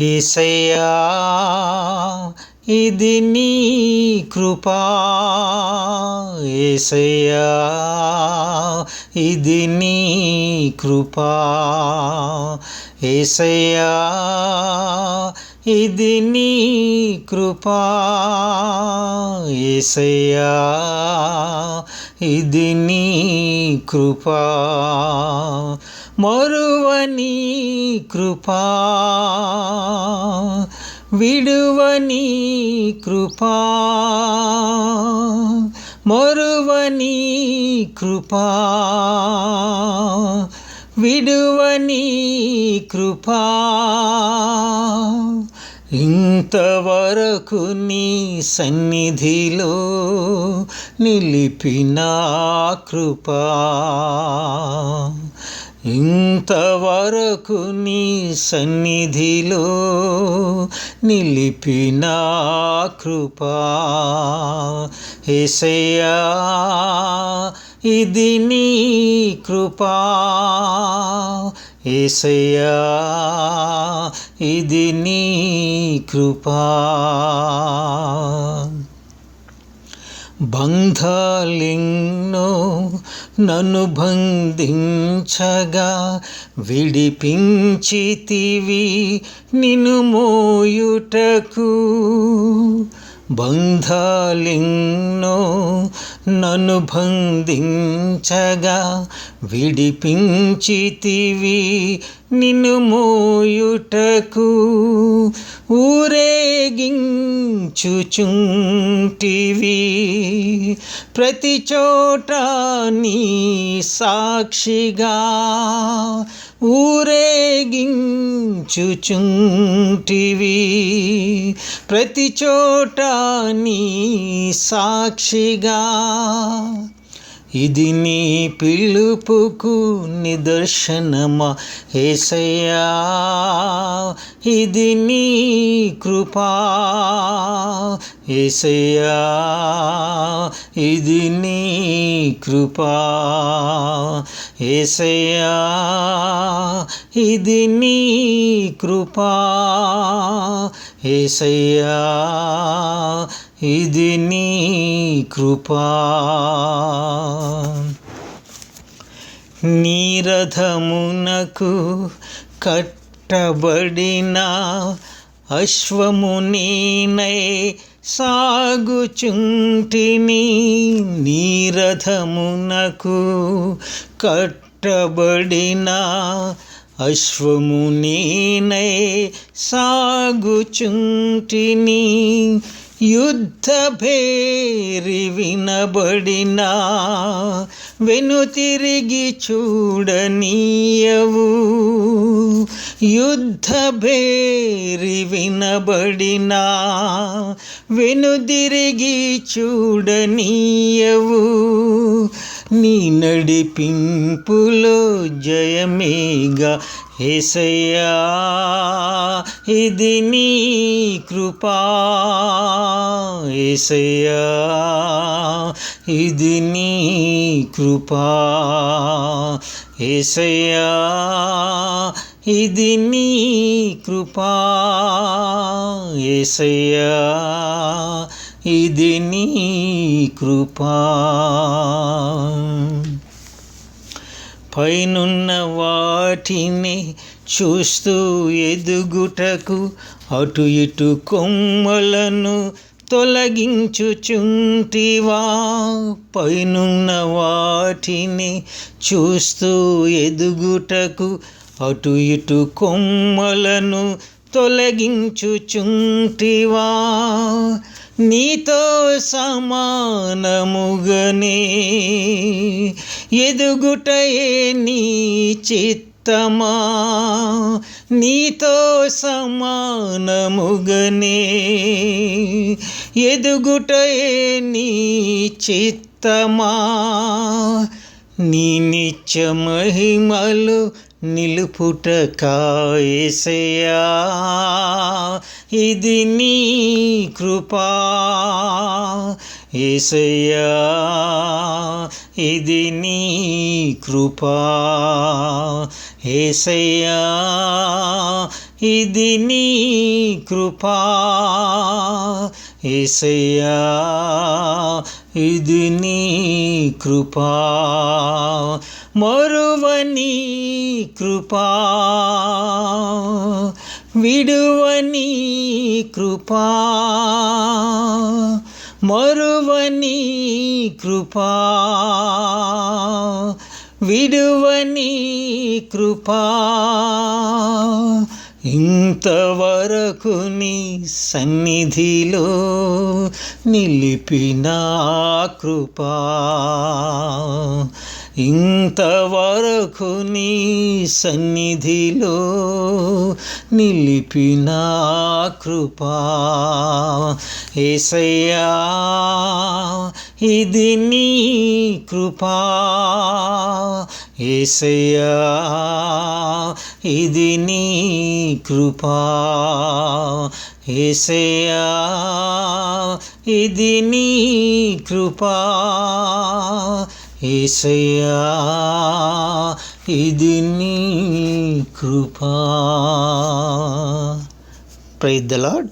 ఈసయ్యా ఇది నీ కృపా. ఏసయ్యా ఇది నీ కృపా. ఏసయ్యా ఇది నీ కృపా. ఏసయ్యా ఇది నీ కృపా. మరువని కృపా. విడువని కృపా. మరువని కృపా. విడువని కృపా. ఇంతవరకు నీ సన్నిధిలో నిలిపిన కృపా. ఇంతవరకు నీ సన్నిధిలో నిలిపిన కృపా. ఏసయ్యా ఇది నీ కృపా. ఏసయ్యా ఇది నీ కృపా. బంధాలెన్నో నన్ను బంధించగా విడిపించితివి నిన్ను మోయుటకు. బంధాలెన్నో నన్ను బంధించగా విడిపించితివి నిన్ను మోయుటకు ఊరేగించుచుంటివి. ప్రతి చోట నీ సాక్షిగా ఊరేగించుచుంటివి. ప్రతి చోట నీ సాక్షిగా ఇది నీ పిలుపుకు నిదర్శనమా? ఏసయ్యా ఇది నీ కృపా? ఏసయ్యా ఇది నీ కృపా ఏసయ్యా ఇది నీ కృపా. ఏసయ్యా ఇది నీ కృపా. నీరథమునకు కట్టబడిన అశ్వము నేనై సాగుచుంటిని నీరథమునకు కట్టబడిన అశ్వము నేనై సాగుచుంటిని యుద్ధ భేరి వినబడిన వెను తిరిగి చూడనీయవు. యుద్ధ భేరి వినబడిన వెను తిరిగి చూడనీయవు. నీ నడిపింపులో జయమేగా ఏసయ్యా ఇది నీ కృపా. ఏసయ్యా ఇది నీ కృపా. ఏసయ్యా ఇది నీ కృపా. ఏసయ్యా ఇది నీ కృపా. పైనున్న వాటిని చూస్తూ ఎదుగుటకు అటు ఇటు కొమ్మలను తొలగించుచుంటివా? పైనున్న వాటిని చూస్తూ ఎదుగుటకు అటు ఇటు కొమ్మలను తొలగించుచుంటివా? నీతో సమానముగనే ఎదుగుటయే నీ చిత్తమా? నీతో సమానముగనే ఎదుగుటయే నీ చిత్తమా? నీ నిత్య మహిమలు నిలుపుట కాయసయా ఇది నీ కృపా. ఏసయ్యా ఇది నీ కృపా. ఏసయ్యా ఇది నీ కృపా. ఏసయ్యా ఇది నీ కృపా. మరువని కృపా. విడువని కృపా. మరువని కృపా. విడువని కృపా. ఇంతవరకు నీ సన్నిధిలో నిలిపిన కృపా. ఇంతవరకు నీ సన్నిధిలో నిలిపిన కృపా. ఏసయ్యా ఇది నీ కృపా. ఏసయ్యా ఇది నీ కృపా. ఏసయ్యా ఇది నీ కృపా. ఏసయ్యా ఇది నీ కృపా ప్రైజ్ ద లాడ్